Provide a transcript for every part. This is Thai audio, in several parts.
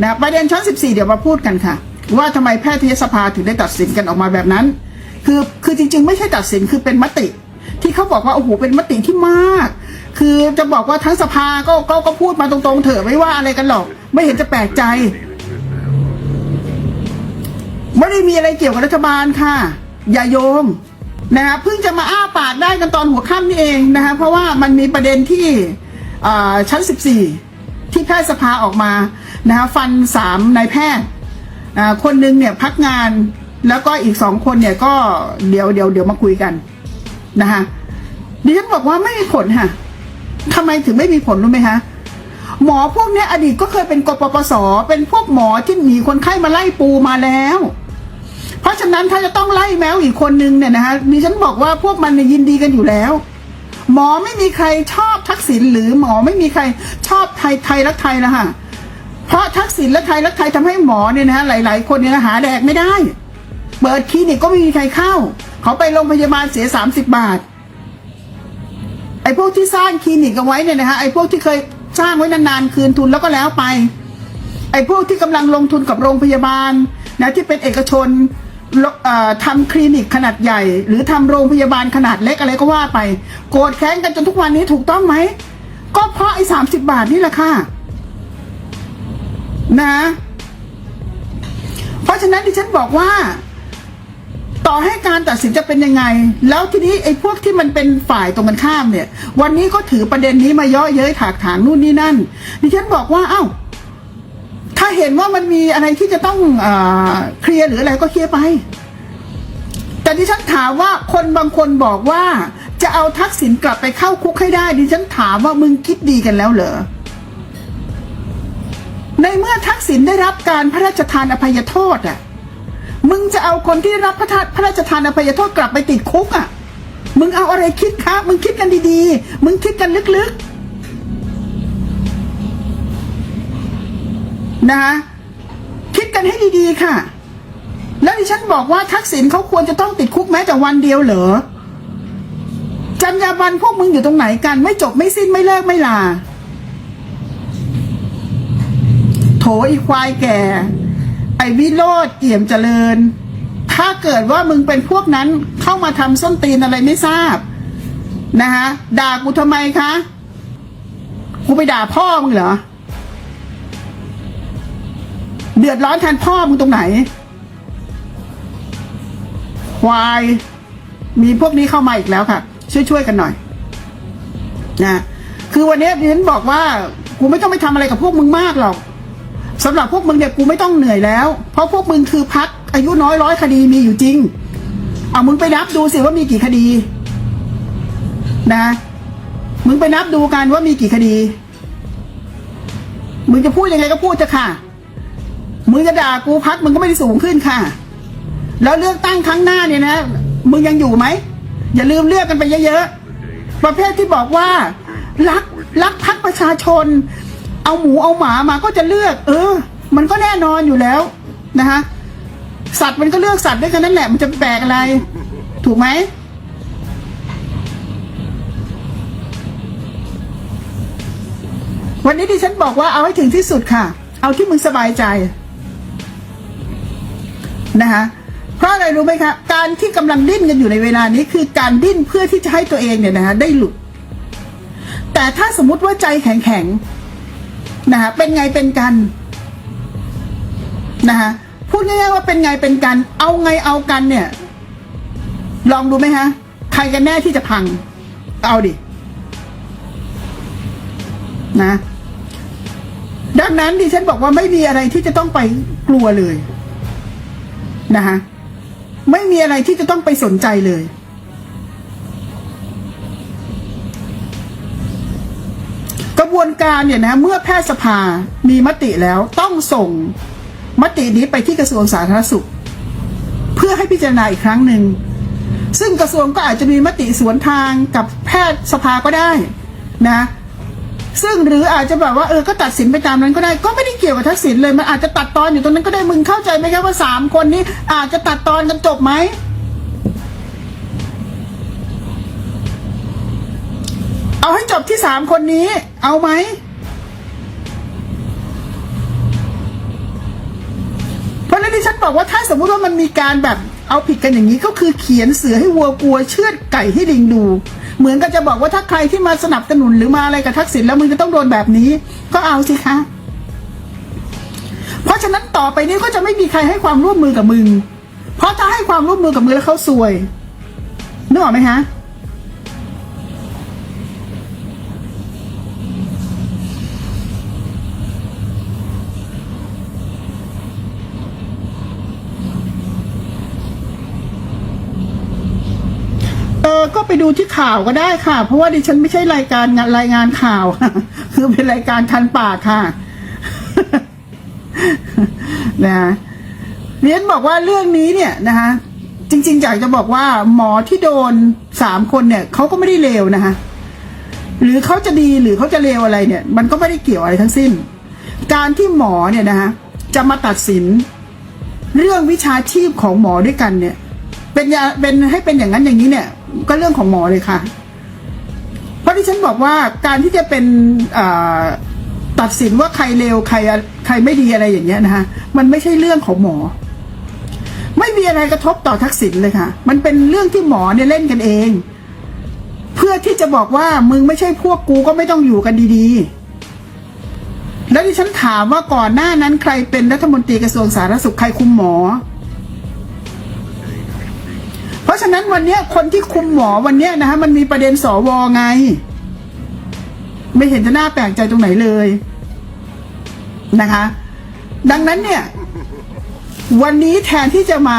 นะประเด็นชั้น 14 เดี๋ยวมาพูดกันค่ะ ว่าทำไมแพทยสภาถึงได้ตัดสินกันออกมาแบบนั้น คือคือจริง ๆ ไม่ใช่ตัดสินคือเป็นมติ ที่เขาบอกว่าโอ้โหเป็นมติที่มาก คือจะบอกว่าทั้งสภาก็ก็ก็พูดมาตรงๆ เถอะไม่ว่าอะไรกันหรอก ไม่เห็นจะแปลกใจไม่ได้มีอะไรเกี่ยวกับรัฐบาลค่ะ อย่าโยงนะคะเพิ่งจะมาอ้าปากได้กันตอนหัวค่ำนี่เองนะคะเพราะว่ามันมีประเด็นที่อ่าชั้น 14 ที่แพทยสภาออกมา นะคะฟันสามนายแพทย์คนหนึงเนี่ยพักงานแล้วก็อีกสองคนเนี่ยก็เดี๋ยวเดี๋ยวเดี๋ยวมาคุยกันนะคะดิฉันบอกว่าไม่มีผลค่ะทำไมถึงไม่มีผลรู้ไหมคะหมอพวกเนี้ยอดีตก็เคยเป็นกปปสเป็นพวกหมอที่หนีคนไข้มาไล่ปูมาแล้ว เพราะฉะนั้นถ้าจะต้องไล่แมวอีกคนนึงเนี่ยนะคะดิฉันบอกว่าพวกมันยยินดีกันอยู่แล้ว หมอไม่มีใครชอบทักษิณหรือหมอไม่มีใครชอบไทยไทยรักไทยแล้วค่ะ เพราะทักษิณและไทยรักไทยทำให้หมอเนี่ยนะฮะหลาย ๆ คนเนี่ยหาแดกไม่ได้ เปิดคลินิกก็ไม่มีใครเข้า เขาไปโรงพยาบาลเสียสามสิบบาท ไอ้พวกที่สร้างคลินิกเอาไว้เนี่ยนะฮะไอ้พวกที่เคยสร้างไว้นาน ๆ คืนทุนแล้วก็แล้วไป ไอ้พวกที่กำลังลงทุนกับโรงพยาบาลนะที่เป็นเอกชนลเอ่อทำคลินิกขนาดใหญ่ หรือทำโรงพยาบาลขนาดเล็กอะไรก็ว่าไป โกรธแค้นกันจนทุกวันนี้ถูกต้องไหม ก็เพราะไอ้สามสิบบาทนี่แหละค่ะ นะ เพราะฉะนั้นที่ฉันบอกว่า ต่อให้การตัดสินจะเป็นยังไง แล้วทีนี้ไอ้พวกที่มันเป็นฝ่ายตรงกันข้ามเนี่ย วันนี้ก็ถือประเด็นนี้มาย่อเย้ยถากถางนู่นนี่นั่น ดิฉันบอกว่า เอ้า ถ้าเห็นว่ามันมีอะไรที่จะต้องอเคลียร์หรืออะไรก็เคลียร์ไปแต่ดิฉันถามว่าคนบางคนบอกว่า จะเอาทักษิณกลับไปเข้าคุกให้ได้ ดิฉันถามว่ามึงคิดดีกันแล้วเหรอ ในเมื่อทักษิณได้รับการพระราชทานอภัยโทษอะมึงจะเอาคนที่ได้รับพระทานพระราชทานอภัยโทษกลับไปติดคุกอะ มึงเอาอะไรคิดคะมึงคิดกันดีๆ มึงคิดกันลึกๆนะคะคิดกันให้ดีๆค่ะ แล้วดิฉันบอกว่าทักษิณเขาควรจะต้องติดคุกแม้แต่วันเดียวเหรอจรรยาบรรณพวกมึงอยู่ตรงไหนกัน ไม่จบไม่สิ้นไม่เลิกไม่ลา โถอีควายแก่ ไอวิโรธเอี่ยมเจริญ ถ้าเกิดว่ามึงเป็นพวกนั้นเข้ามาทำส้นตีนอะไรไม่ทราบนะคะด่ากูทำไมคะกูไปด่าพ่อมึงเหรอเดือดร้อนแทนพ่อมึงตรงไหนควายมีพวกนี้เข้ามาอีกแล้วค่ะ ช่วยๆกันหน่อยนะคือวันนี้ดิฉันบอกว่ากูไม่ต้องไปทำอะไรกับพวกมึงมากหรอก สำหรับพวกมึงเนี่ยกูไม่ต้องเหนื่อยแล้ว เพราะพวกมึงคือพักอายุน้อยร้อยคดีมีอยู่จริง เอามึงไปนับดูสิว่ามีกี่คดี นะ มึงไปนับดูกันว่ามีกี่คดี มึงจะพูดยังไงก็พูดจะค่ะ มึงจะด่ากูพักมึงก็ไม่ได้สูงขึ้นค่ะ แล้วเลือกตั้งครั้งหน้าเนี่ยนะ มึงยังอยู่ไหม อย่าลืมเลือกกันไปเยอะๆประเภทที่บอกว่า รักรักพักประชาชน เอาหมูเอาหมามาก็จะเลือก เออ มันก็แน่นอนอยู่แล้วนะคะสัตว์มันก็เลือกสัตว์ด้วยกันนั่นแหละมันจะแปลกอะไร ถูกไหมวันนี้ดิฉันบอกว่าเอาให้ถึงที่สุดค่ะ เอาที่มึงสบายใจนะคะเพราะอะไรรู้ไหมคะ การที่กำลังดิ้นกันอยู่ในเวลานี้คือการดิ้นเพื่อที่จะให้ตัวเองเนี่ยนะคะได้หลุด แต่ถ้าสมมุติว่าใจแข็งแข็ง นะคะเป็นไงเป็นกันนะคะพูดง่ายๆว่าเป็นไงเป็นกัน เอาไงเอากันเนี่ย ลองดูไหมฮะ ใครกันแน่ที่จะพัง เอาดิ นะ ดังนั้นดิฉันบอกว่าไม่มีอะไรที่จะต้องไปกลัวเลย นะคะไม่มีอะไรที่จะต้องไปสนใจเลย วนการเนี่ยนะเมื่อแพทยสภามีมติแล้วต้องส่งมตินี้ไปที่กระทรวงสาธารณสุข เพื่อให้พิจารณาอีกครั้งหนึ่ง ซึ่งกระทรวงก็อาจจะมีมติสวนทางกับแพทยสภาก็ได้นะซึ่งหรืออาจจะแบบว่าเออก็ตัดสินไปตามนั้นก็ได้ก็ไม่ได้เกี่ยวกับทักษิณเลยมันอาจจะตัดตอนอยู่ตรงนั้นก็ได้มึงเข้าใจไหมครับว่าสามคนนี้อาจจะตัดตอนกันจบไหม เอาให้จบที่สามคนนี้ เอาไหม เพราะนั้นที่ฉันบอกว่าถ้าสมมุติว่ามันมีการแบบเอาผิดกันอย่างนี้ก็คือเขียนเสือให้วัวกลัวเชือดไก่ให้ลิงดู เหมือนกับจะบอกว่าถ้าใครที่มาสนับสนุนหรือมาอะไรกับทักษิณแล้วมึงจะต้องโดนแบบนี้ ก็เอาสิคะ เพราะฉะนั้นต่อไปนี้ก็จะไม่มีใครให้ความร่วมมือกับมึง เพราะถ้าให้ความร่วมมือกับมึงแล้วเขาซวยนึกออกไหมฮะ ไปดูที่ข่าวก็ได้ค่ะ เพราะว่าดิฉันไม่ใช่รายการรายงานข่าวคือเป็นรายการคันปากค่ะนะเรียนบอกว่าเรื่องนี้เนี่ยนะคะจริงๆอยากจะบอกว่าหมอที่โดนสามคนเนี่ยเขาก็ไม่ได้เลวนะคะหรือเขาจะดีหรือเขาจะเลวอะไรเนี่ย มันก็ไม่ได้เกี่ยวอะไรทั้งสิ้น การที่หมอเนี่ยนะคะจะมาตัดสิน เรื่องวิชาชีพของหมอด้วยกันเนี่ย เป็นยาเป็นให้เป็นอย่างนั้นอย่างนี้เนี่ย ก็เรื่องของหมอเลยค่ะ เพราะที่ฉันบอกว่าการที่จะเป็นตัดสินว่าใครเลวใครใครไม่ดีอะไรอย่างเงี้ยนะคะมันไม่ใช่เรื่องของหมอ ไม่มีอะไรกระทบต่อทักษิณเลยค่ะ มันเป็นเรื่องที่หมอเนี่ยเล่นกันเอง เพื่อที่จะบอกว่ามึงไม่ใช่พวกกูก็ไม่ต้องอยู่กันดีๆ แล้วที่ฉันถามว่าก่อนหน้านั้นใครเป็นรัฐมนตรีกระทรวงสาธารณสุขใครคุมหมอ ราะฉะนั้นวันเนี้ยคนที่คุมหมอวันเนี้ยนะคะมันมีประเด็นสวไง ไม่เห็นจะน่าแปลกใจตรงไหนเลยนะคะ ดังนั้นเนี่ย วันนี้แทนที่จะมา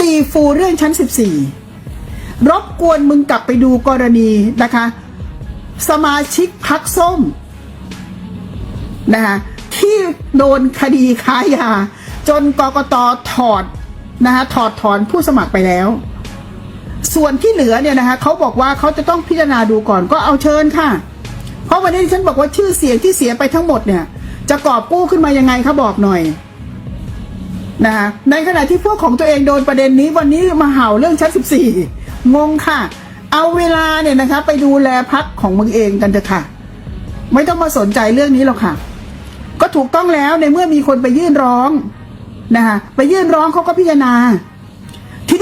ตีฟูเรื่องชั้น 14 รบกวนมึงกลับไปดูกรณีนะคะ สมาชิกพักส้มนะคะที่โดนคดีค้ายา จนกกตถอดนะคะถอดถอนผู้สมัครไปแล้ว ส่วนที่เหลือเนี่ยนะคะเขาบอกว่าเขาจะต้องพิจารณาดูก่อนก็เอาเชิญค่ะ เพราะวันนี้ฉันบอกว่าชื่อเสียงที่เสียไปทั้งหมดเนี่ย จะกอบกู้ขึ้นมายังไงคะบอกหน่อยนะคะในขณะที่พวกของตัวเองโดนประเด็นนี้วันนี้มาเห่าเรื่องชั้น14งงค่ะ เอาเวลาเนี่ยนะคะ ไปดูแลพักของมึงเองกันเถอะค่ะ ไม่ต้องมาสนใจเรื่องนี้หรอกค่ะ ก็ถูกต้องแล้วในเมื่อมีคนไปยื่นร้องนะคะไปยื่นร้องเขาก็พิจารณา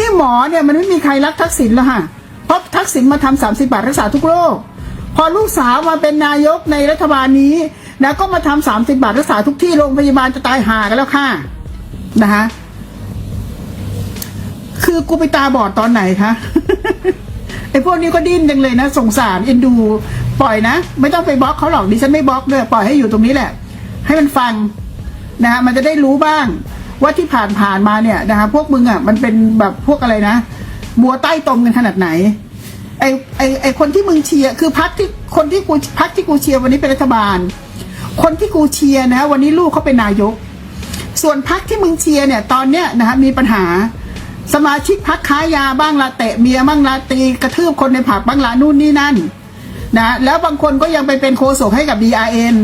ทีนี้หมอเนี่ยมันไม่มีใครรักทักษิณแล้วค่ะเพราะทักษิณมาทำสามสิบาทรักษาทุกโรค พอลูกสาวมาเป็นนายกในรัฐบาลนี้นะก็มาทำสามสิบาทรักษาทุกที่โรงพยาบาลจะตายหากันแล้วค่ะนะคะคือกูไปตาบอดตอนไหนคะไอ้พวกนี้ก็ดิ้นจังเลยนะสงสารเอ็นดู ปล่อยนะ ไม่ต้องไปบล็อกเขาหรอกดิฉันไม่บล็อกด้วยปล่อยให้อยู่ตรงนี้แหละ ให้มันฟังนะฮะมันจะได้รู้บ้าง ว่าที่ผ่านผ่านมาเนี่ยนะคะพวกมึงอะมันเป็นแบบพวกอะไรนะ บัวใต้ตมกันขนาดไหนไอไอไอคนที่มึงเชียร์คือพักที่คนที่กูพักที่กูเชียร์วันนี้เป็นรัฐบาล คนที่กูเชียร์นะ วันนี้ลูกเขาเป็นนายก ส่วนพักที่มึงเชียร์เนี่ยตอนเนี้ยนะฮะมีปัญหาสมาชิกพักค้ายาบ้างละเตะเมียบ้างละตีกระทืบคนในผับบ้างละนู่นนี่นั่นนะแล้วบางคนก็ยังไปเป็นโคศกให้กับ DRN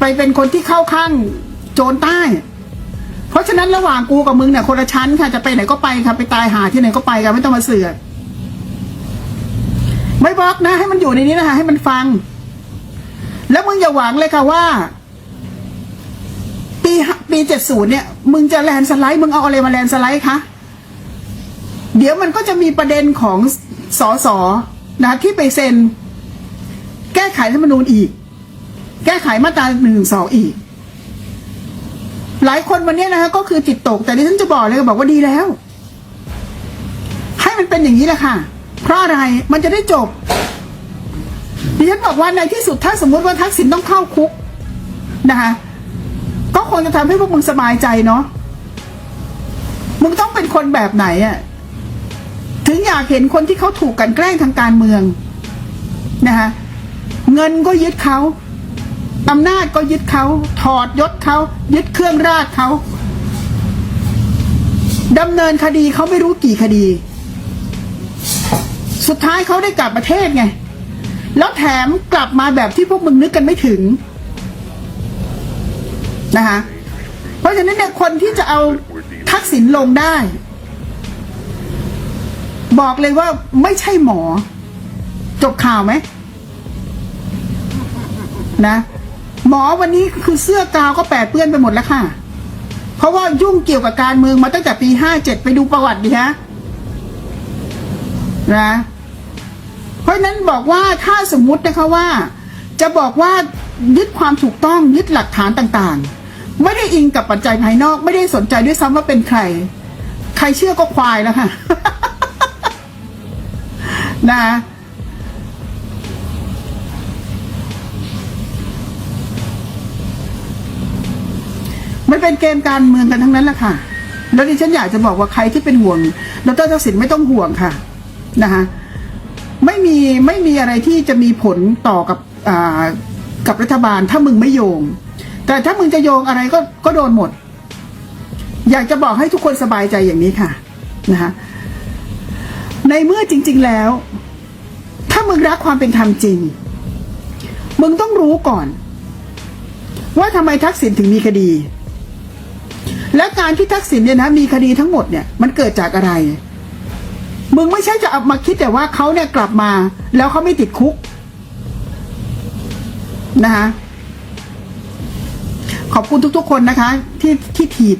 ไปเป็นคนที่เข้าข้างโจรใต้ เพราะฉะนั้นระหว่างกูกับมึงเนี่ยคนละชั้นค่ะจะไปไหนก็ไปค่ะไปตายหาที่ไหนก็ไปกันไม่ต้องมาเสือกไม่บล็อกนะ ให้มันอยู่ในนี้นะคะให้มันฟัง แล้วมึงอย่าหวังเลยค่ะว่า ปีปีเจ็ดศูนย์เนี่ย มึงจะแลนด์สไลด์มึงเอาอะไรมาแลนด์สไลด์คะเดี๋ยวมันก็จะมีประเด็นของสอสอนะที่ไปเซ็น แก้ไขรัฐธรรมนูญอีก แก้ไขมาตราหนึ่งสองอีก หลายคนวันนี้นะคะก็คือจิตตก แต่ดิฉันจะบอกเลยบอกว่าดีแล้ว ให้มันเป็นอย่างนี้แหละค่ะ เพราะอะไรมันจะได้จบดิฉันบอกว่าในที่สุดถ้าสมมุติว่าทักษิณต้องเข้าคุกนะคะก็คงจะทำให้พวกมึงสบายใจเนาะมึงต้องเป็นคนแบบไหนอะถึงอยากเห็นคนที่เขาถูกกันแกล้งทางการเมืองนะคะเงินก็ยึดเขา อำนาจก็ยึดเขาถอดยศเขายึดเครื่องราชเขาดำเนินคดีเขาไม่รู้กี่คดี สุดท้ายเขาได้กลับประเทศไง แล้วแถมกลับมาแบบที่พวกมึงนึกกันไม่ถึงนะคะเพราะฉะนั้นเนี่ยคนที่จะเอาทักษิณลงได้ บอกเลยว่าไม่ใช่หมอ จบข่าวไหมนะ หมอวันนี้คือเสื้อกาวก็แปดเปื้อนไปหมดแล้วค่ะ เพราะว่ายุ่งเกี่ยวกับการเมืองมาตั้งแต่ปีห้าเจ็ดไปดูประวัติดิฮะนะเพราะฉะนั้นบอกว่าถ้าสมมุตินะคะว่า จะบอกว่ายึดความถูกต้องยึดหลักฐานต่างๆ ไม่ได้อิงกับปัจจัยภายนอก ไม่ได้สนใจด้วยซ้ำว่าเป็นใคร ใครเชื่อก็ควายแล้วค่ะ นะ มันเป็นเกมการเมืองกันทั้งนั้นแหละค่ะ แล้วดิฉันอยากจะบอกว่าใครที่เป็นห่วงดรทักษิณไม่ต้องห่วงค่ะนะคะไม่มีไม่มีอะไรที่จะมีผลต่อกับกับรัฐบาลถ้ามึงไม่โยง แต่ถ้ามึงจะโยงอะไรก็ก็โดนหมด อยากจะบอกให้ทุกคนสบายใจอย่างนี้ค่ะนะคะในเมื่อจริง ๆแล้ว ถ้ามึงรักความเป็นธรรมจริง มึงต้องรู้ก่อน ว่าทำไมทักษิณถึงมีคดี และการที่ทักษิณเนี่ยนะมีคดีทั้งหมดเนี่ยมันเกิดจากอะไร มึงไม่ใช่จะเอามาคิดแต่ว่าเขาเนี่ยกลับมา แล้วเขาไม่ติดคุกนะคะขอบคุณทุกๆคนนะคะ ที่ที่ถีบ